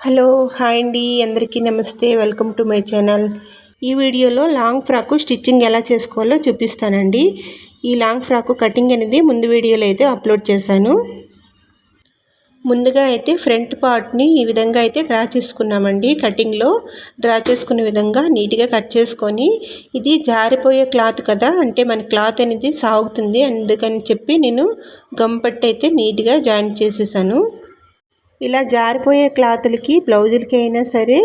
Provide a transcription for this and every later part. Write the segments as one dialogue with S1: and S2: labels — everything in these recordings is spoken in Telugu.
S1: హలో హాయ్ అండి. అందరికీ నమస్తే. Welcome to my channel. ఈ వీడియోలో లాంగ్ ఫ్రాకు స్టిచ్చింగ్ ఎలా చేసుకోవాలో చూపిస్తానండి. ఈ లాంగ్ ఫ్రాకు కటింగ్ అనేది ముందు వీడియోలో అయితే అప్లోడ్ చేశాను. ముందుగా అయితే ఫ్రంట్ పార్ట్ని ఈ విధంగా అయితే డ్రా చేసుకున్నామండి. కటింగ్లో డ్రా చేసుకునే విధంగా నీట్గా కట్ చేసుకొని ఇది జారిపోయే క్లాత్ కదా అంటే మన క్లాత్ అనేది సాగుతుంది. అందుకని చెప్పి నేను గంపట్టి అయితే నీట్గా జాయింట్ చేసేసాను. ఇలా జారిపోయే క్లాతులకి బ్లౌజులకి అయినా సరే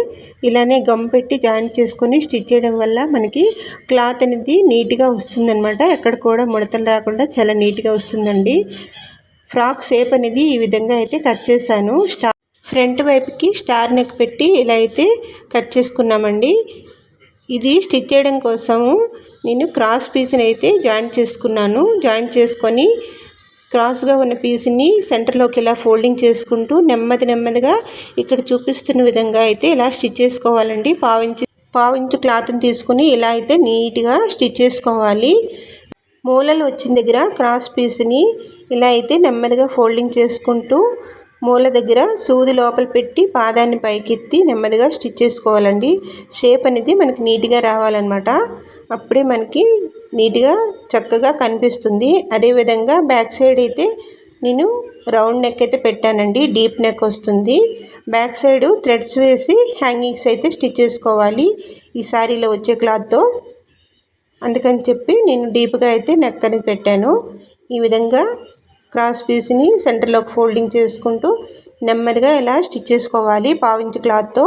S1: ఇలానే గమ్ పెట్టి జాయింట్ చేసుకొని స్టిచ్ చేయడం వల్ల మనకి క్లాత్ అనేది నీట్గా వస్తుందన్నమాట. ఎక్కడ కూడా ముడతలు రాకుండా చాలా నీట్గా వస్తుందండి. ఫ్రాక్ షేప్ అనేది ఈ విధంగా అయితే కట్ చేశాను. స్టార్ ఫ్రంట్ వైపుకి స్టార్ నెక్ పెట్టి ఇలా అయితే కట్ చేసుకున్నామండి. ఇది స్టిచ్ చేయడం కోసము నేను క్రాస్ పీస్ని అయితే జాయింట్ చేసుకున్నాను. జాయింట్ చేసుకొని క్రాస్గా ఉన్న పీస్ని సెంటర్లోకి ఇలా ఫోల్డింగ్ చేసుకుంటూ నెమ్మది నెమ్మదిగా ఇక్కడ చూపిస్తున్న విధంగా అయితే ఇలా స్టిచ్ చేసుకోవాలండి. పావించి పావించు క్లాత్ని తీసుకుని ఇలా అయితే నీట్గా స్టిచ్ చేసుకోవాలి. మూలలు వచ్చిన దగ్గర క్రాస్ పీస్ని ఇలా అయితే నెమ్మదిగా ఫోల్డింగ్ చేసుకుంటూ మూల దగ్గర సూది లోపల పెట్టి పాదాన్ని పైకెత్తి నెమ్మదిగా స్టిచ్ చేసుకోవాలండి. షేప్ అనేది మనకి నీట్గా రావాలన్నమాట. అప్పుడే మనకి నీట్గా చక్కగా కనిపిస్తుంది. అదేవిధంగా బ్యాక్ సైడ్ అయితే నేను రౌండ్ నెక్ అయితే పెట్టానండి. డీప్ నెక్ వస్తుంది. బ్యాక్ సైడ్ థ్రెడ్స్ వేసి హ్యాంగింగ్స్ అయితే స్టిచ్ చేసుకోవాలి. ఈ శారీలో వచ్చే క్లాత్తో. అందుకని చెప్పి నేను డీప్గా అయితే నెక్ అనేది పెట్టాను. ఈ విధంగా క్రాస్ పీస్ని సెంటర్లోకి ఫోల్డింగ్ చేసుకుంటూ నెమ్మదిగా ఇలా స్టిచ్ చేసుకోవాలి. పావించి క్లాత్తో.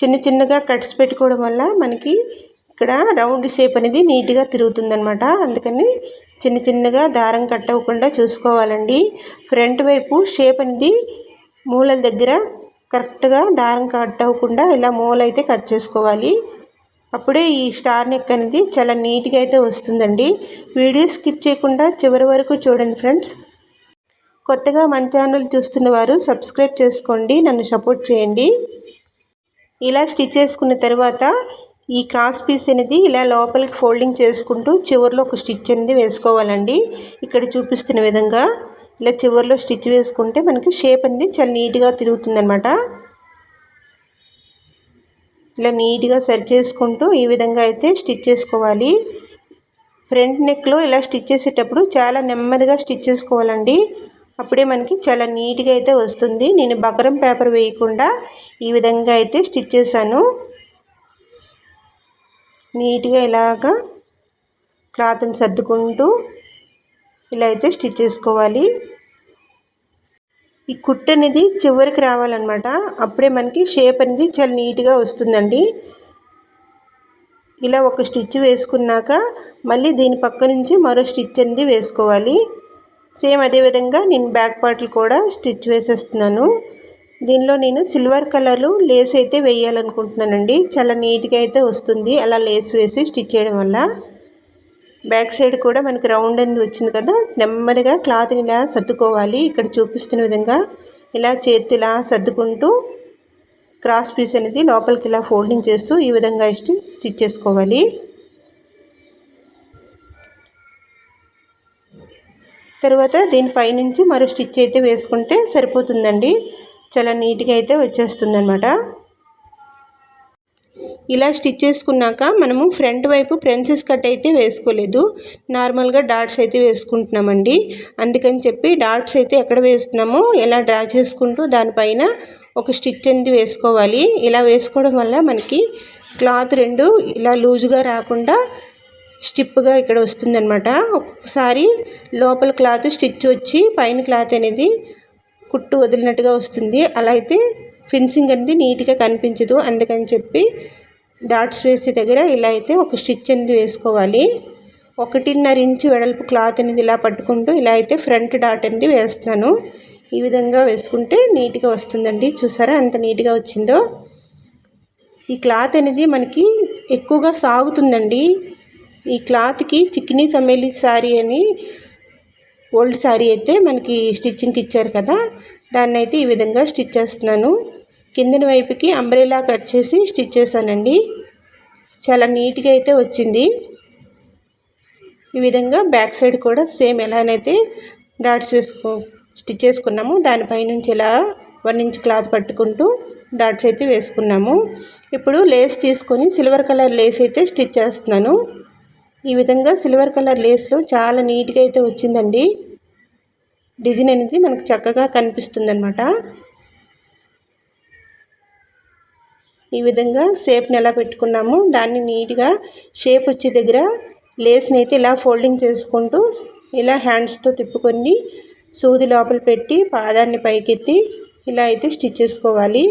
S1: చిన్న చిన్నగా కట్స్ పెట్టుకోవడం వల్ల మనకి ఇక్కడ రౌండ్ షేప్ అనేది నీట్గా తిరుగుతుందనమాట అందుకని చిన్న చిన్నగా దారం కట్ అవ్వకుండా చూసుకోవాలండి. ఫ్రంట్ వైపు షేప్ అనేది మూలల దగ్గర కరెక్ట్గా దారం కట్ అవ్వకుండా ఇలా మూల అయితే కట్ చేసుకోవాలి. అప్పుడే ఈ స్టార్ నెక్ అనేది చాలా నీట్గా అయితే వస్తుందండి. వీడియో స్కిప్ చేయకుండా చివరి వరకు చూడండి ఫ్రెండ్స్. కొత్తగా మన ఛానల్ చూస్తున్న వారు సబ్స్క్రైబ్ చేసుకోండి. నన్ను సపోర్ట్ చేయండి. ఇలా స్టిచ్ చేసుకున్న తర్వాత ఈ క్రాస్ పీస్ అనేది ఇలా లోపలికి ఫోల్డింగ్ చేసుకుంటూ చివరిలో ఒక స్టిచ్ అనేది వేసుకోవాలండి. ఇక్కడ చూపిస్తున్న విధంగా ఇలా చివరిలో స్టిచ్ వేసుకుంటే మనకి షేప్ అనేది చాలా నీట్గా తిరుగుతుందనమాట ఇలా నీట్గా సరి చేసుకుంటూ ఈ విధంగా అయితే స్టిచ్ చేసుకోవాలి. ఫ్రంట్ నెక్లో ఇలా స్టిచ్ చేసేటప్పుడు చాలా నెమ్మదిగా స్టిచ్ చేసుకోవాలండి. అప్పుడే మనకి చాలా నీట్గా అయితే వస్తుంది. నేను బకరం పేపర్ వేయకుండా ఈ విధంగా అయితే స్టిచ్ చేశాను. నీట్గా ఇలాగా క్లాత్ని సర్దుకుంటూ ఇలా అయితే స్టిచ్ చేసుకోవాలి. ఈ కుట్టు అనేది చివరికి రావాలన్నమాట. అప్పుడే మనకి షేప్ అనేది చాలా నీట్గా వస్తుందండి. ఇలా ఒక స్టిచ్ వేసుకున్నాక మళ్ళీ దీని పక్క నుంచి మరో స్టిచ్ అనేది వేసుకోవాలి. సేమ్ అదేవిధంగా నేను బ్యాక్ పార్ట్లు కూడా స్టిచ్ వేసేస్తున్నాను. దీనిలో నేను సిల్వర్ కలర్లు లేస్ అయితే వేయాలనుకుంటున్నానండి. చాలా నీట్గా అయితే వస్తుంది. అలా లేస్ వేసి స్టిచ్ చేయడం వల్ల బ్యాక్ సైడ్ కూడా మనకి రౌండ్ అనేది వచ్చింది కదా నెమ్మదిగా క్లాత్ని ఇలా సర్దుకోవాలి. ఇక్కడ చూపిస్తున్న విధంగా ఇలా చేతి ఇలా సర్దుకుంటూ క్రాస్ పీస్ అనేది లోపలికి ఇలా ఫోల్డింగ్ చేస్తూ ఈ విధంగా స్టిచ్ చేసుకోవాలి. తర్వాత దీనిపైనుంచి మరో స్టిచ్ అయితే వేసుకుంటే సరిపోతుందండి. చాలా నీట్గా అయితే వచ్చేస్తుందనమాట ఇలా స్టిచ్ చేసుకున్నాక మనము ఫ్రంట్ వైపు ప్రెన్సెస్ కట్ అయితే వేసుకోలేదు. నార్మల్గా డాట్స్ అయితే వేసుకుంటున్నామండి. అందుకని చెప్పి డాట్స్ అయితే ఎక్కడ వేస్తున్నామో ఎలా డ్రా చేసుకుంటూ దానిపైన ఒక స్టిచ్ అనేది వేసుకోవాలి. ఇలా వేసుకోవడం వల్ల మనకి క్లాత్ రెండు ఇలా లూజుగా రాకుండా స్టిప్గా ఇక్కడ వస్తుందన్నమాట. ఒక్కొక్కసారి లోపల క్లాత్ స్టిచ్ వచ్చి పైన క్లాత్ అనేది కుట్టు వదిలినట్టుగా వస్తుంది. అలా అయితే ఫిన్సింగ్ అనేది నీట్గా కనిపించదు. అందుకని చెప్పి డాట్స్ వేసే దగ్గర ఇలా అయితే ఒక స్టిచ్ అనేది వేసుకోవాలి. ఒకటిన్నర ఇంచు వెడల్పు క్లాత్ అనేది ఇలా పట్టుకుంటూ ఇలా అయితే ఫ్రంట్ డాట్ అనేది వేస్తాను ఈ విధంగా వేసుకుంటే నీట్గా వస్తుందండి. చూసారా ఎంత నీట్గా వచ్చిందో. ఈ క్లాత్ అనేది మనకి ఎక్కువగా సాగుతుందండి. ఈ క్లాత్కి చిక్కినీ సమ్మేలి శారీ అని ఓల్డ్ శారీ అయితే మనకి స్టిచ్చింగ్కి ఇచ్చారు కదా దాన్ని అయితే ఈ విధంగా స్టిచ్ చేస్తున్నాను. కిందన వైపుకి అంబ్రెలా కట్ చేసి స్టిచ్ చేశానండి. చాలా నీట్గా అయితే వచ్చింది. ఈ విధంగా బ్యాక్ సైడ్ కూడా సేమ్ ఎలానైతే డాట్స్ వేసుకో స్టిచ్ చేసుకున్నాము దానిపైనుంచి ఇలా వన్ ఇంచ్ క్లాత్ పట్టుకుంటూ డాట్స్ అయితే వేసుకున్నాము. ఇప్పుడు లేస్ తీసుకొని సిల్వర్ కలర్ లేస్ అయితే స్టిచ్ చేస్తున్నాను. ఈ విధంగా సిల్వర్ కలర్ లేస్లో చాలా నీట్గా అయితే వచ్చిందండి. డిజైన్ అనేది మనకు చక్కగా కనిపిస్తుంది అనమాట ఈ విధంగా షేప్ని ఎలా పెట్టుకున్నాము దాన్ని నీట్గా షేప్ వచ్చే దగ్గర లేస్ని అయితే ఇలా ఫోల్డింగ్ చేసుకుంటూ ఇలా హ్యాండ్స్తో తిప్పుకొని సూది లోపల పెట్టి పాదాన్ని పైకెత్తి ఇలా అయితే స్టిచ్ చేసుకోవాలి.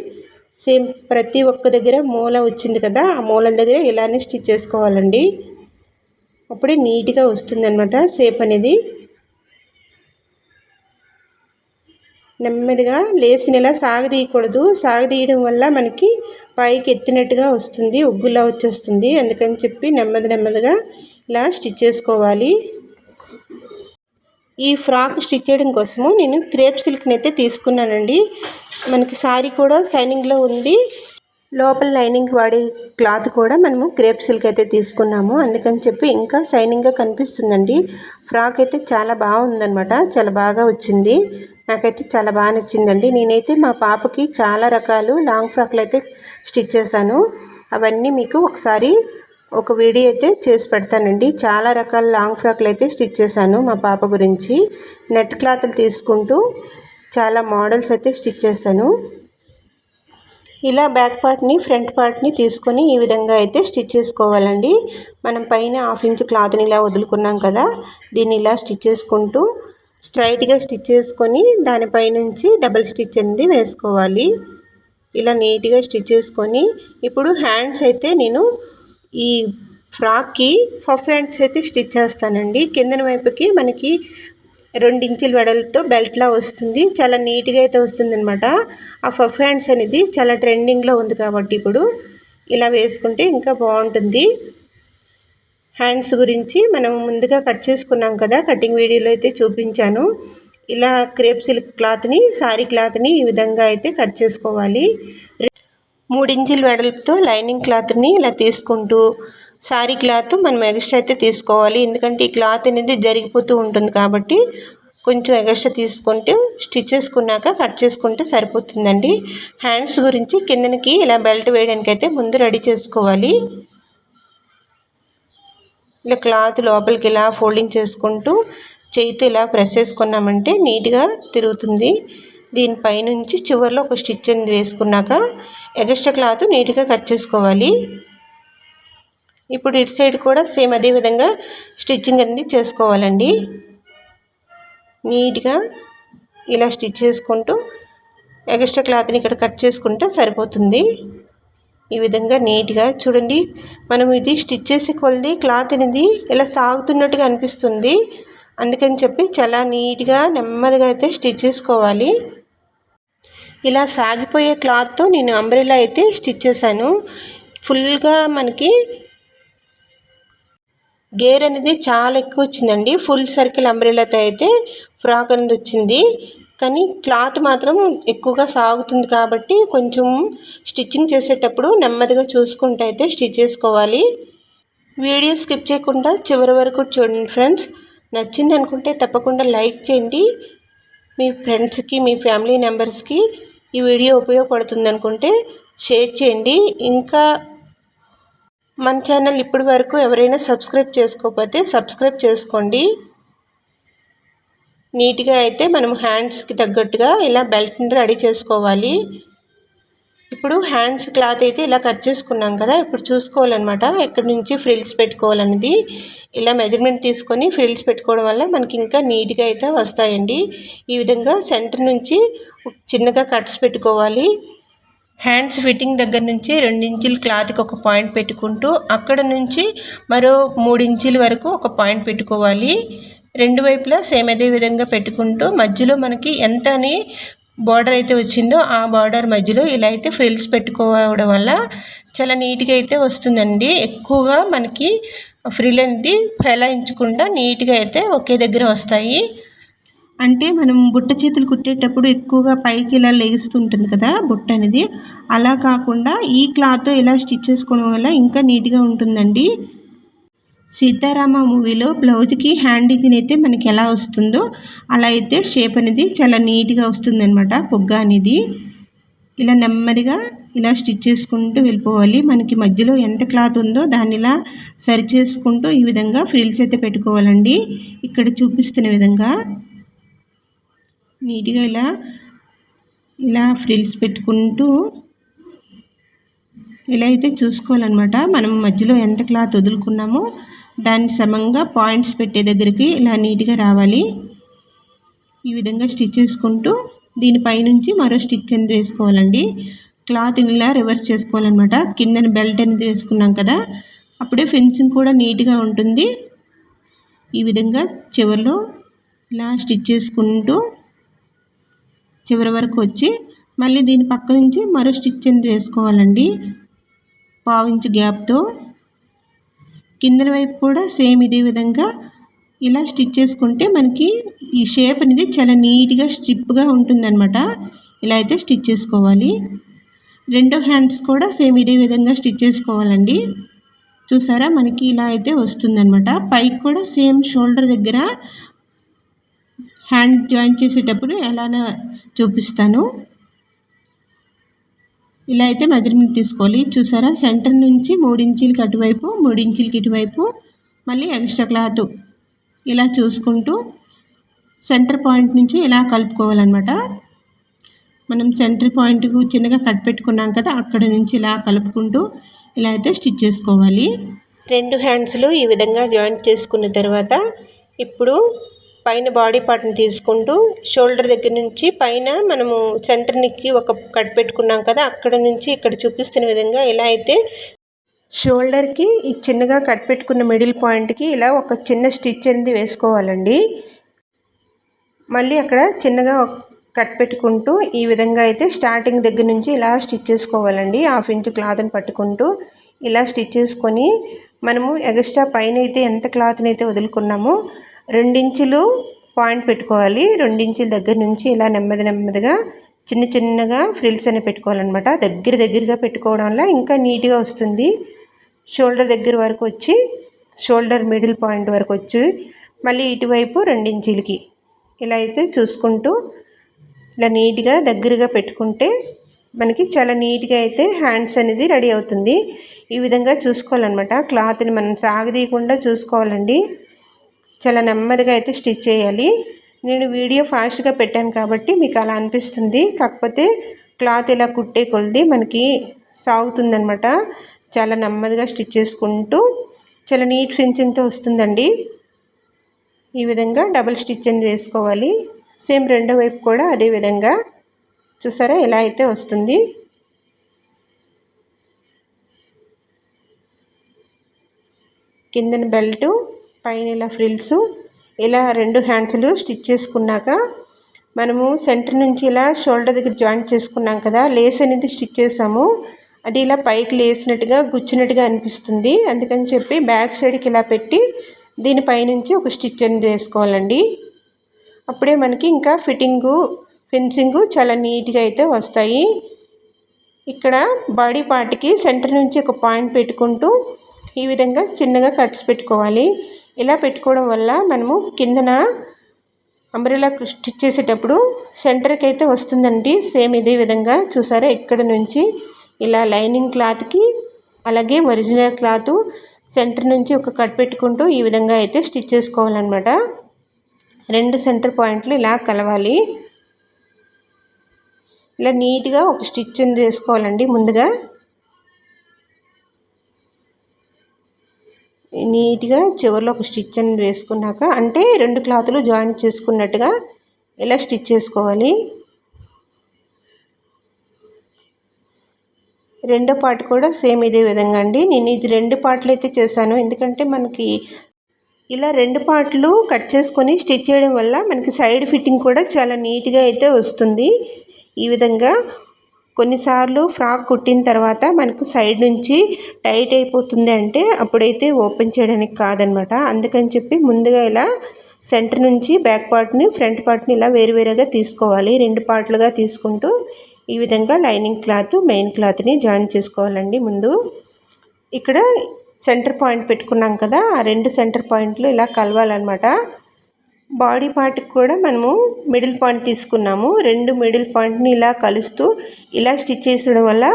S1: సేమ్ ప్రతి ఒక్క దగ్గర మూల వచ్చింది కదా ఆ మూలల దగ్గర ఇలానే స్టిచ్ చేసుకోవాలండి. అప్పుడే నీట్గా వస్తుందన్నమాట సేప్ అనేది. నెమ్మదిగా లేసిన ఇలా సాగదీయకూడదు సాగదీయడం వల్ల మనకి పైకి ఎత్తినట్టుగా వస్తుంది ఒగ్గులా వచ్చేస్తుంది. అందుకని చెప్పి నెమ్మది నెమ్మదిగా ఇలా స్టిచ్ చేసుకోవాలి. ఈ ఫ్రాక్ స్టిచ్ చేయడం కోసము నేను క్రేప్ సిల్క్ని అయితే తీసుకున్నానండి. మనకి శారీ కూడా షైనింగ్లో ఉంది. లోపల లైనింగ్ వాడే క్లాత్ కూడా మనము క్రేప్ సిల్క్ అయితే తీసుకున్నాము. అందుకని చెప్పి ఇంకా షైనింగ్గా కనిపిస్తుందండి. ఫ్రాక్ అయితే చాలా బాగుందనమాట చాలా బాగా వచ్చింది. నాకైతే చాలా బాగా నచ్చిందండి. నేనైతే మా పాపకి చాలా రకాలు లాంగ్ ఫ్రాక్లు అయితే స్టిచ్ చేశాను. అవన్నీ మీకు ఒకసారి ఒక వీడియో అయితే చేసి పెడతానండి. చాలా రకాల లాంగ్ ఫ్రాక్లు అయితే స్టిచ్ చేశాను మా పాప గురించి. నెట్ క్లాత్లు తీసుకుంటూ చాలా మోడల్స్ అయితే స్టిచ్ చేశాను. ఇలా బ్యాక్ పార్ట్ని ఫ్రంట్ పార్ట్ని తీసుకొని ఈ విధంగా అయితే స్టిచ్ చేసుకోవాలండి. మనం పైన హాఫ్ ఇంచ్ క్లాత్ని ఇలా వదులుకున్నాం కదా దీన్ని ఇలా స్టిచ్ చేసుకుంటూ స్ట్రైట్గా స్టిచ్ చేసుకొని దానిపై నుంచి డబల్ స్టిచ్ అనేది వేసుకోవాలి. ఇలా నీట్గా స్టిచ్ చేసుకొని ఇప్పుడు హ్యాండ్స్ అయితే నేను ఈ ఫ్రాక్కి ఫఫ్ హ్యాండ్స్ అయితే స్టిచ్ చేస్తానండి. కిందన వైపుకి మనకి రెండించుల వెడల్తో బెల్ట్లా వస్తుంది. చాలా నీట్గా అయితే వస్తుంది అనమాట ఆ ఫఫ్ హ్యాండ్స్ అనేది చాలా ట్రెండింగ్లో ఉంది కాబట్టి ఇప్పుడు ఇలా వేసుకుంటే ఇంకా బాగుంటుంది. హ్యాండ్స్ గురించి మనం ముందుగా కట్ చేసుకున్నాం కదా కటింగ్ వీడియోలో అయితే చూపించాను. ఇలా క్రేప్ సిల్క్ క్లాత్ని సారీ క్లాత్ని ఈ విధంగా అయితే కట్ చేసుకోవాలి. మూడించుల వెడల్పుతో లైనింగ్ క్లాత్ని ఇలా తీసుకుంటూ సారీ క్లాత్ మనం ఎక్స్ట్రా అయితే తీసుకోవాలి. ఎందుకంటే ఈ క్లాత్ అనేది జరిగిపోతూ ఉంటుంది కాబట్టి కొంచెం ఎగస్ట్రా తీసుకుంటే స్టిచ్ చేసుకున్నాక కట్ చేసుకుంటే సరిపోతుందండి. హ్యాండ్స్ గురించి కిందనికి ఇలా బెల్ట్ వేయడానికి అయితే ముందు రెడీ చేసుకోవాలి. ఇలా క్లాత్ లోపలికి ఇలా ఫోల్డింగ్ చేసుకుంటూ చేయితో ఇలా ప్రెస్ చేసుకున్నామంటే నీట్గా తిరుగుతుంది. దీనిపైనుంచి చివరిలో ఒక స్టిచ్ అనేది వేసుకున్నాక ఎగస్ట్రా క్లాత్ నీట్గా కట్ చేసుకోవాలి. ఇప్పుడు ఇటు సైడ్ కూడా సేమ్ అదే విధంగా స్టిచ్చింగ్ అనేది చేసుకోవాలండి. నీట్గా ఇలా స్టిచ్ చేసుకుంటూ ఎగస్ట్రా క్లాత్ని ఇక్కడ కట్ చేసుకుంటే సరిపోతుంది. ఈ విధంగా నీట్గా చూడండి మనం ఇది స్టిచ్ చేసే కొలది క్లాత్ అనేది ఇలా సాగుతున్నట్టుగా అనిపిస్తుంది. అందుకని చెప్పి చాలా నీట్గా నెమ్మదిగా అయితే స్టిచ్ చేసుకోవాలి. ఇలా సాగిపోయే క్లాత్తో నేను అంబ్రెలా అయితే స్టిచ్ చేశాను. ఫుల్గా మనకి గేర్ అనేది చాలా ఎక్కువ వచ్చిందండి. ఫుల్ సర్కిల్ అంబ్రెలాతో అయితే ఫ్రాక్ అనేది వచ్చింది. కానీ క్లాత్ మాత్రం ఎక్కువగా సాగుతుంది కాబట్టి కొంచెం స్టిచ్చింగ్ చేసేటప్పుడు నెమ్మదిగా చూసుకుంటూ అయితే స్టిచ్ చేసుకోవాలి. వీడియో స్కిప్ చేయకుండా చివరి వరకు చూడండి ఫ్రెండ్స్. నచ్చింది అనుకుంటే తప్పకుండా లైక్ చేయండి. మీ ఫ్రెండ్స్కి మీ ఫ్యామిలీ మెంబర్స్కి ఈ వీడియో ఉపయోగపడుతుంది అనుకుంటే షేర్ చేయండి. ఇంకా మన ఛానల్ ఇప్పటి వరకు ఎవరైనా సబ్స్క్రైబ్ చేసుకోకపోతే సబ్స్క్రైబ్ చేసుకోండి. నీట్గా అయితే మనం హ్యాండ్స్కి తగ్గట్టుగా ఇలా బెల్ట్ని రెడీ చేసుకోవాలి. ఇప్పుడు హ్యాండ్స్ క్లాత్ అయితే ఇలా కట్ చేసుకున్నాం కదా ఇప్పుడు చూసుకోవాలన్నమాట. ఎక్కడి నుంచి ఫ్రిల్స్ పెట్టుకోవాలనేది. ఇలా మెజర్మెంట్ తీసుకొని ఫ్రిల్స్ పెట్టుకోవడం వల్ల మనకి ఇంకా నీట్గా అయితే వస్తాయండి. ఈ విధంగా సెంటర్ నుంచి చిన్నగా కట్స్ పెట్టుకోవాలి. హ్యాండ్స్ ఫిట్టింగ్ దగ్గర నుంచి ఇంచుల క్లాత్కి ఒక పాయింట్ పెట్టుకుంటూ అక్కడ నుంచి మరో మూడు ఇంచుల వరకు ఒక పాయింట్ పెట్టుకోవాలి. రెండు వైపులా సేమ్ అదే విధంగా పెట్టుకుంటూ మధ్యలో మనకి ఎంత అని బార్డర్ అయితే వచ్చిందో ఆ బార్డర్ మధ్యలో ఇలా అయితే ఫ్రిల్స్ పెట్టుకోవడం వల్ల చాలా నీట్గా అయితే వస్తుందండి. ఎక్కువగా మనకి ఫ్రిల్ అనేది ఫెలాయించకుండా నీట్గా అయితే ఒకే దగ్గర వస్తాయి. అంటే మనం బుట్ట చేతులు కుట్టేటప్పుడు ఎక్కువగా పైకి ఇలా లెగుస్తుంటుంది కదా బుట్ట అనేది. అలా కాకుండా ఈ క్లాత్ ఇలా స్టిచ్ చేసుకోవడం వల్ల ఇంకా నీట్గా ఉంటుందండి. సీతారామ మూవీలో బ్లౌజ్కి హ్యాండ్ డిజైన్ అయితే మనకి ఎలా వస్తుందో అలా అయితే షేప్ అనేది చాలా నీట్గా వస్తుందన్నమాట పొగ్గ అనేది. ఇలా నెమ్మదిగా ఇలా స్టిచ్ చేసుకుంటూ వెళ్ళిపోవాలి. మనకి మధ్యలో ఎంత క్లాత్ ఉందో దాన్ని ఇలా సరి చేసుకుంటూ ఈ విధంగా ఫ్రిల్స్ అయితే పెట్టుకోవాలండి. ఇక్కడ చూపిస్తున్న విధంగా. నీట్గా ఇలా ఇలా ఫ్రిల్స్ పెట్టుకుంటూ ఇలా అయితే చూసుకోవాలన్నమాట. మనం మధ్యలో ఎంత క్లాత్ వదులుకున్నామో దాన్ని సమంగా పాయింట్స్ పెట్టే దగ్గరికి ఇలా నీట్గా రావాలి. ఈ విధంగా స్టిచ్ చేసుకుంటూ దీనిపైనుంచి మరో స్టిచ్ అనేది వేసుకోవాలండి. క్లాత్ని ఇలా రివర్స్ చేసుకోవాలన్నమాట. కిందన బెల్ట్ అనేది వేసుకున్నాం కదా అప్పుడే ఫెన్సింగ్ కూడా నీట్గా ఉంటుంది. ఈ విధంగా చివరిలో ఇలా స్టిచ్ చేసుకుంటూ చివరి వరకు వచ్చి మళ్ళీ దీని పక్క నుంచి మరో స్టిచ్ అనేది వేసుకోవాలండి. పావించి గ్యాప్తో కిందన వైపు కూడా సేమ్ ఇదే విధంగా ఇలా స్టిచ్ చేసుకుంటే మనకి ఈ షేప్ అనేది చాలా నీట్గా స్ట్రిప్గా ఉంటుందన్నమాట. ఇలా అయితే స్టిచ్ చేసుకోవాలి. రెండో హ్యాండ్స్ కూడా సేమ్ ఇదే విధంగా స్టిచ్ చేసుకోవాలండి. చూసారా? మనకి ఇలా అయితే వస్తుందన్నమాట. పైకి కూడా సేమ్ షోల్డర్ దగ్గర హ్యాండ్ జాయింట్ చేసేటప్పుడు ఎలానో చూపిస్తాను. ఇలా అయితే మెజర్మెంట్ తీసుకోవాలి. చూసారా? సెంటర్ నుంచి మూడించీలకి అటువైపు మూడించీలకి ఇటువైపు మళ్ళీ ఎక్స్ట్రా క్లాత్ ఇలా చూసుకుంటూ సెంటర్ పాయింట్ నుంచి ఇలా కలుపుకోవాలన్నమాట. మనం సెంటర్ పాయింట్కు చిన్నగా కట్ పెట్టుకున్నాం కదా అక్కడ నుంచి ఇలా కలుపుకుంటూ ఇలా అయితే స్టిచ్ చేసుకోవాలి. రెండు హ్యాండ్స్లు ఈ విధంగా జాయింట్ చేసుకున్న తర్వాత ఇప్పుడు పైన బాడీ పార్ట్ని తీసుకుంటూ షోల్డర్ దగ్గర నుంచి పైన మనము సెంటర్ నిక్కి ఒక కట్ పెట్టుకున్నాం కదా అక్కడ నుంచి ఇక్కడ చూపిస్తున్న విధంగా ఇలా అయితే షోల్డర్కి ఈ చిన్నగా కట్ పెట్టుకున్న మిడిల్ పాయింట్కి ఇలా ఒక చిన్న స్టిచ్ అనేది వేసుకోవాలండి. మళ్ళీ అక్కడ చిన్నగా కట్ పెట్టుకుంటూ ఈ విధంగా అయితే స్టార్టింగ్ దగ్గర నుంచి ఇలా స్టిచ్ చేసుకోవాలండి. హాఫ్ ఇంచ్ క్లాత్ని పట్టుకుంటూ ఇలా స్టిచ్ చేసుకొని మనము ఎగస్ట్రా పైన అయితే ఎంత క్లాత్ని అయితే వదులుకున్నామో రెండించులు పాయింట్ పెట్టుకోవాలి. రెండించుల దగ్గర నుంచి ఇలా నెమ్మది నెమ్మదిగా చిన్న చిన్నగా ఫ్రిల్స్ అని పెట్టుకోవాలన్నమాట. దగ్గర దగ్గరగా పెట్టుకోవడం వల్ల ఇంకా నీట్గా వస్తుంది. షోల్డర్ దగ్గర వరకు వచ్చి షోల్డర్ మిడిల్ పాయింట్ వరకు వచ్చి మళ్ళీ ఇటువైపు రెండించీలకి ఇలా అయితే చూసుకుంటూ ఇలా నీట్గా దగ్గరగా పెట్టుకుంటే మనకి చాలా నీట్గా అయితే హ్యాండ్స్ అనేది రెడీ అవుతుంది. ఈ విధంగా చూసుకోవాలన్నమాట. క్లాత్ని మనం సాగదీయకుండా చూసుకోవాలండి. చాలా నెమ్మదిగా అయితే స్టిచ్ చేయాలి. నేను వీడియో ఫాస్ట్గా పెట్టాను కాబట్టి మీకు అలా అనిపిస్తుంది. కాకపోతే క్లాత్ ఇలా కుట్టే కొలిది మనకి సాగుతుందనమాట చాలా నెమ్మదిగా స్టిచ్ చేసుకుంటూ చాలా నీట్ ఫినిషింగ్తో వస్తుందండి. ఈ విధంగా డబుల్ స్టిచ్ అని వేసుకోవాలి. సేమ్ రెండో వైపు కూడా అదే విధంగా చూసారా? ఎలా అయితే వస్తుంది. కిందన బెల్టు పైన ఇలా ఫ్రిల్స్ ఇలా రెండు హ్యాండ్స్లు స్టిచ్ చేసుకున్నాక మనము సెంటర్ నుంచి ఇలా షోల్డర్ దగ్గర జాయింట్ చేసుకున్నాం కదా లేస్ అనేది స్టిచ్ చేసాము. అది ఇలా పైకి లేసినట్టుగా గుచ్చినట్టుగా అనిపిస్తుంది. అందుకని చెప్పి బ్యాక్ సైడ్కి ఇలా పెట్టి దీనిపైనుంచి ఒక స్టిచ్ అనేది వేసుకోవాలండి. అప్పుడే మనకి ఇంకా ఫిట్టింగు ఫెన్సింగు చాలా నీట్గా అయితే వస్తాయి. ఇక్కడ బాడీ పార్ట్కి సెంటర్ నుంచి ఒక పాయింట్ పెట్టుకుంటూ ఈ విధంగా చిన్నగా కట్స్ పెట్టుకోవాలి. ఇలా పెట్టుకోవడం వల్ల మనము కిందన అంబ్రెలా స్టిచ్ చేసేటప్పుడు సెంటర్కి అయితే వస్తుందండి. సేమ్ ఇదే విధంగా చూసారా? ఇక్కడ నుంచి ఇలా లైనింగ్ క్లాత్కి అలాగే ఒరిజినల్ క్లాత్ సెంటర్ నుంచి ఒక కట్ పెట్టుకుంటూ ఈ విధంగా అయితే స్టిచ్ చేసుకోవాలన్నమాట. రెండు సెంటర్ పాయింట్లు ఇలా కలవాలి. ఇలా నీట్గా ఒక స్టిచ్ వేసుకోవాలండి ముందుగా. నీట్గా చివరిలో ఒక స్టిచ్ అనేది వేసుకున్నాక అంటే రెండు క్లాతులు జాయిన్ చేసుకున్నట్టుగా ఇలా స్టిచ్ చేసుకోవాలి. రెండో పార్ట్ కూడా సేమ్ ఇదే విధంగా అండి. నేను ఇది రెండు పార్ట్లు అయితే చేశాను. ఎందుకంటే మనకి ఇలా రెండు పార్ట్లు కట్ చేసుకొని స్టిచ్ చేయడం వల్ల మనకి సైడ్ ఫిట్టింగ్ కూడా చాలా నీట్గా అయితే వస్తుంది. ఈ విధంగా కొన్నిసార్లు ఫ్రాక్ కుట్టిన తర్వాత మనకు సైడ్ నుంచి టైట్ అయిపోతుంది అంటే అప్పుడైతే ఓపెన్ చేయడానికి కాదనమాట. అందుకని చెప్పి ముందుగా ఇలా సెంటర్ నుంచి బ్యాక్ పార్ట్ని ఫ్రంట్ పార్ట్ని ఇలా వేరువేరుగా తీసుకోవాలి. రెండు పార్ట్లుగా తీసుకుంటూ ఈ విధంగా లైనింగ్ క్లాత్ మెయిన్ క్లాత్ని జాయిన్ చేసుకోవాలండి ముందు. ఇక్కడ సెంటర్ పాయింట్ పెట్టుకున్నాం కదా ఆ రెండు సెంటర్ పాయింట్లు ఇలా కలవాలన్నమాట. బాడీ పార్ట్కి కూడా మనము మిడిల్ పాయింట్ తీసుకున్నాము. రెండు మిడిల్ పాయింట్ని ఇలా కలుస్తూ ఇలా స్టిచ్ చేసడం వల్ల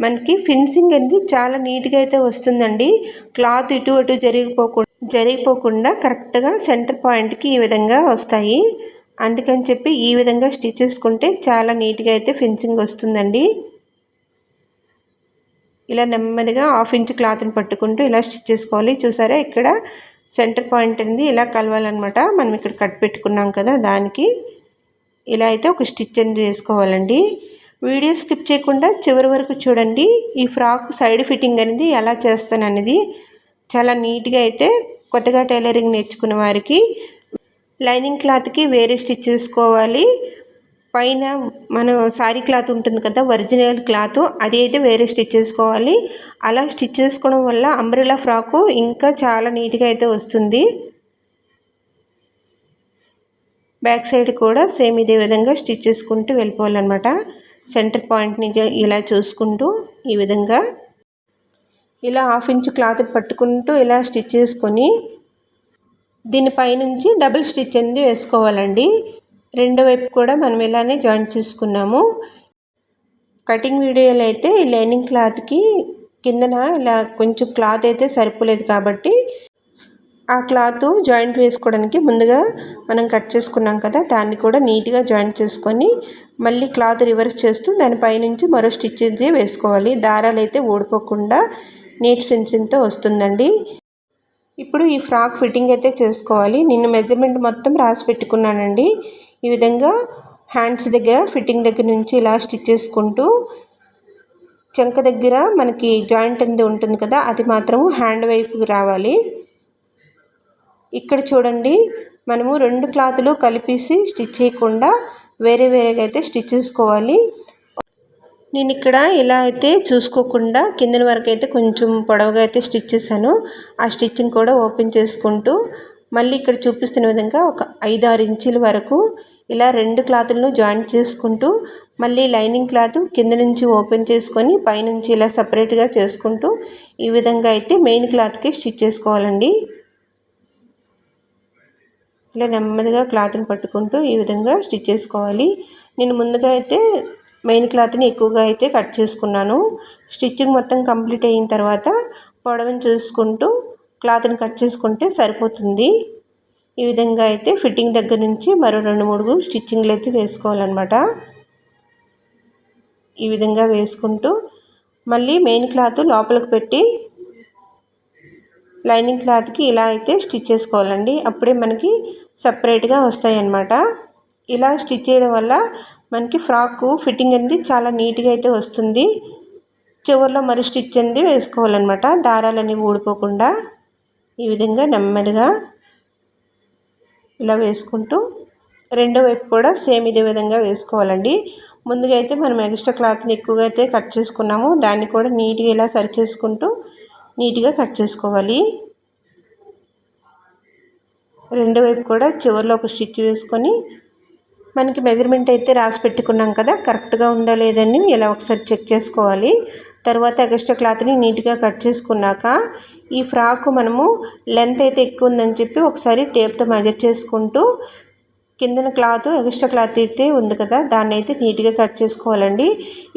S1: మనకి ఫిన్సింగ్ అనేది చాలా నీట్గా అయితే వస్తుందండి. క్లాత్ ఇటు అటు జరిగిపోకుండా జరిగిపోకుండా కరెక్ట్గా సెంటర్ పాయింట్కి ఈ విధంగా వస్తాయి. అందుకని చెప్పి ఈ విధంగా స్టిచ్ చేసుకుంటే చాలా నీట్గా అయితే ఫిన్సింగ్ వస్తుందండి. ఇలా నెమ్మదిగా హాఫ్ ఇంచ్ క్లాత్ని పట్టుకుంటూ ఇలా స్టిచ్ చేసుకోవాలి. చూసారా? ఇక్కడ సెంటర్ పాయింట్ అనేది ఇలా కలవాలన్నమాట. మనం ఇక్కడ కట్ పెట్టుకున్నాం కదా దానికి. ఇలా అయితే ఒక స్టిచ్ అనేది వేసుకోవాలండి. వీడియో స్కిప్ చేయకుండా చివరి వరకు చూడండి. ఈ ఫ్రాక్ సైడ్ ఫిట్టింగ్ అనేది ఎలా చేస్తాను అనేది చాలా నీట్గా అయితే కొత్తగా టైలరింగ్ నేర్చుకున్న వారికి. లైనింగ్ క్లాత్కి వేరే స్టిచ్ చేసుకోవాలి పైన మన శారీ క్లాత్ ఉంటుంది కదా ఒరిజినల్ క్లాత్ అది అయితే వేరే స్టిచ్ చేసుకోవాలి. అలా స్టిచ్ చేసుకోవడం వల్ల అంబ్రెలా ఫ్రాకు ఇంకా చాలా నీట్గా అయితే వస్తుంది. బ్యాక్ సైడ్ కూడా సేమ్ ఇదే విధంగా స్టిచ్ చేసుకుంటూ వెళ్ళిపోవాలన్నమాట. సెంటర్ పాయింట్ని ఇలా చూసుకుంటూ ఈ విధంగా ఇలా హాఫ్ ఇంచ్ క్లాత్ పట్టుకుంటూ ఇలా స్టిచ్ చేసుకొని దీనిపైనుంచి డబుల్ స్టిచ్ అనేది వేసుకోవాలండి. రెండో వైపు కూడా మనం ఇలానే జాయింట్ చేసుకున్నాము. కటింగ్ వీడియోలో అయితే ఈ లైనింగ్ క్లాత్కి కిందన ఇలా కొంచెం క్లాత్ అయితే సరిపోలేదు కాబట్టి ఆ క్లాత్ జాయింట్ వేసుకోవడానికి ముందుగా మనం కట్ చేసుకున్నాం కదా దాన్ని కూడా నీట్గా జాయింట్ చేసుకొని మళ్ళీ క్లాత్ రివర్స్ చేస్తూ దానిపైనుంచి మరో స్టిచ్ అయితే వేసుకోవాలి. దారాలు అయితే ఊడిపోకుండా నీట్ ఫినిషింగ్తో వస్తుందండి. ఇప్పుడు ఈ ఫ్రాక్ ఫిట్టింగ్ అయితే చేసుకోవాలి. నేను మెజర్మెంట్ మొత్తం రాసి పెట్టుకున్నానండి. ఈ విధంగా హ్యాండ్స్ దగ్గర ఫిట్టింగ్ దగ్గర నుంచి ఇలా స్టిచ్ చేసుకుంటూ చంక దగ్గర మనకి జాయింట్ అనేది ఉంటుంది కదా అది మాత్రము హ్యాండ్ వైపుకి రావాలి. ఇక్కడ చూడండి మనము రెండు క్లాతులు కలిపేసి స్టిచ్ చేయకుండా వేరే వేరేగా అయితే స్టిచ్ చేసుకోవాలి. నేను ఇక్కడ ఇలా అయితే చూసుకోకుండా కింద వరకు అయితే కొంచెం పొడవుగా అయితే స్టిచ్ చేశాను. ఆ స్టిచ్చింగ్ కూడా ఓపెన్ చేసుకుంటూ మళ్ళీ ఇక్కడ చూపిస్తున్న విధంగా ఒక ఐదు ఆరు ఇంచుల వరకు ఇలా రెండు క్లాతులను జాయిన్ చేసుకుంటూ మళ్ళీ లైనింగ్ క్లాత్ కింద నుంచి ఓపెన్ చేసుకొని పైనుంచి ఇలా సపరేట్గా చేసుకుంటూ ఈ విధంగా అయితే మెయిన్ క్లాత్కి స్టిచ్ చేసుకోవాలండి. ఇలా నెమ్మదిగా క్లాత్ని పట్టుకుంటూ ఈ విధంగా స్టిచ్ చేసుకోవాలి. నేను ముందుగా అయితే మెయిన్ క్లాత్ని ఎక్కువగా అయితే కట్ చేసుకున్నాను. స్టిచ్చింగ్ మొత్తం కంప్లీట్ అయిన తర్వాత పొడవుని చూసుకుంటూ క్లాత్ని కట్ చేసుకుంటే సరిపోతుంది. ఈ విధంగా అయితే ఫిట్టింగ్ దగ్గర నుంచి మరో రెండు మూడు స్టిచ్చింగ్లు అయితే వేసుకోవాలన్నమాట. ఈ విధంగా వేసుకుంటూ మళ్ళీ మెయిన్ క్లాత్ లోపలికి పెట్టి లైనింగ్ క్లాత్కి ఇలా అయితే స్టిచ్ చేసుకోవాలండి. అప్పుడే మనకి సపరేట్గా వస్తాయి అన్నమాట ఇలా స్టిచ్ చేయడం వల్ల మనకి ఫ్రాకు ఫిట్టింగ్ అనేది చాలా నీట్గా అయితే వస్తుంది. చివరిలో మరి స్టిచ్ అనేది వేసుకోవాలన్నమాట. దారాలన్నీ ఊడిపోకుండా. ఈ విధంగా నెమ్మదిగా ఇలా వేసుకుంటూ రెండో వైపు కూడా సేమ్ ఇదే విధంగా వేసుకోవాలండి. ముందుగా అయితే మనం ఎక్స్ట్రా క్లాత్ని ఎక్కువగా అయితే కట్ చేసుకున్నాము. దాన్ని కూడా నీట్గా ఇలా సరి చేసుకుంటూ నీట్గా కట్ చేసుకోవాలి. రెండో వైపు కూడా చివరిలో ఒక స్టిచ్ వేసుకొని మనకి మెజర్మెంట్ అయితే రాసి పెట్టుకున్నాం కదా కరెక్ట్గా ఉందా లేదని ఇలా ఒకసారి చెక్ చేసుకోవాలి. తర్వాత ఎక్స్ట్రా క్లాత్ని నీట్గా కట్ చేసుకున్నాక ఈ ఫ్రాక్ మనము లెంత్ అయితే ఎక్కువ ఉందని చెప్పి ఒకసారి టేప్తో మెజర్ చేసుకుంటూ కిందన క్లాత్ ఎక్స్ట్రా క్లాత్ అయితే ఉంది కదా దాన్ని అయితే నీట్గా కట్ చేసుకోవాలండి.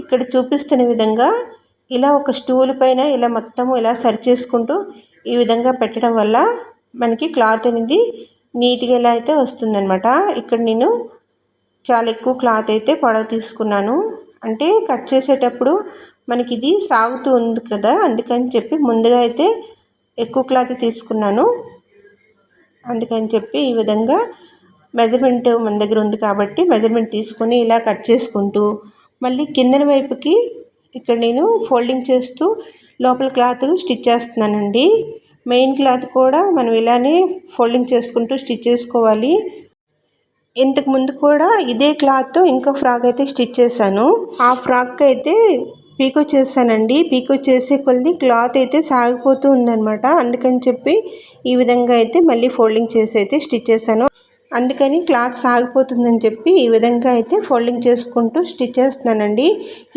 S1: ఇక్కడ చూపిస్తున్న విధంగా ఇలా ఒక స్టూల్ పైన ఇలా మొత్తము ఇలా సరి చేసుకుంటూ ఈ విధంగా పెట్టడం వల్ల మనకి క్లాత్ అనేది నీట్గా ఇలా అయితే వస్తుందన్నమాట. ఇక్కడ నేను చాలా ఎక్కువ క్లాత్ అయితే పొడవ తీసుకున్నాను. అంటే కట్ చేసేటప్పుడు మనకి ఇది సాగుతూ ఉంది కదా అందుకని చెప్పి ముందుగా అయితే ఎక్కువ క్లాత్ తీసుకున్నాను. అందుకని చెప్పి ఈ విధంగా మెజర్మెంట్ మన దగ్గర ఉంది కాబట్టి మెజర్మెంట్ తీసుకొని ఇలా కట్ చేసుకుంటూ మళ్ళీ కిందన వైపుకి ఇక్కడ నేను ఫోల్డింగ్ చేస్తూ లోపల క్లాత్ స్టిచ్ చేస్తున్నానండి. మెయిన్ క్లాత్ కూడా మనం ఇలానే ఫోల్డింగ్ చేసుకుంటూ స్టిచ్ చేసుకోవాలి. ఇంతకు ముందు కూడా ఇదే క్లాత్తో ఇంకో ఫ్రాక్ అయితే స్టిచ్ చేశాను. ఆ ఫ్రాక్ అయితే పీకో చేశానండి పీకో చేసే కొద్ది క్లాత్ అయితే సాగిపోతూ ఉందనమాట అందుకని చెప్పి ఈ విధంగా అయితే మళ్ళీ ఫోల్డింగ్ చేసి అయితే స్టిచ్ చేశాను. అందుకని క్లాత్ సాగిపోతుందని చెప్పి ఈ విధంగా అయితే ఫోల్డింగ్ చేసుకుంటూ స్టిచ్ చేస్తున్నానండి.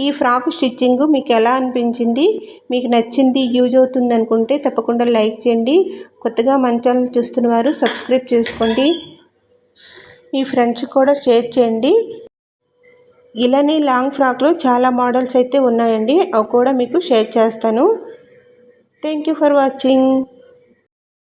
S1: ఈ ఫ్రాక్ స్టిచ్చింగ్ మీకు ఎలా అనిపించింది? మీకు నచ్చింది యూజ్ అవుతుంది అనుకుంటే తప్పకుండా లైక్ చేయండి. కొత్తగా మన ఛానల్ చూస్తున్న వారు సబ్స్క్రైబ్ చేసుకోండి. మీ ఫ్రెండ్స్ కూడా షేర్ చేయండి. ఇలానే లాంగ్ ఫ్రాక్లో చాలా మోడల్స్ అయితే ఉన్నాయండి. అవి కూడా మీకు షేర్ చేస్తాను. Thank you for watching.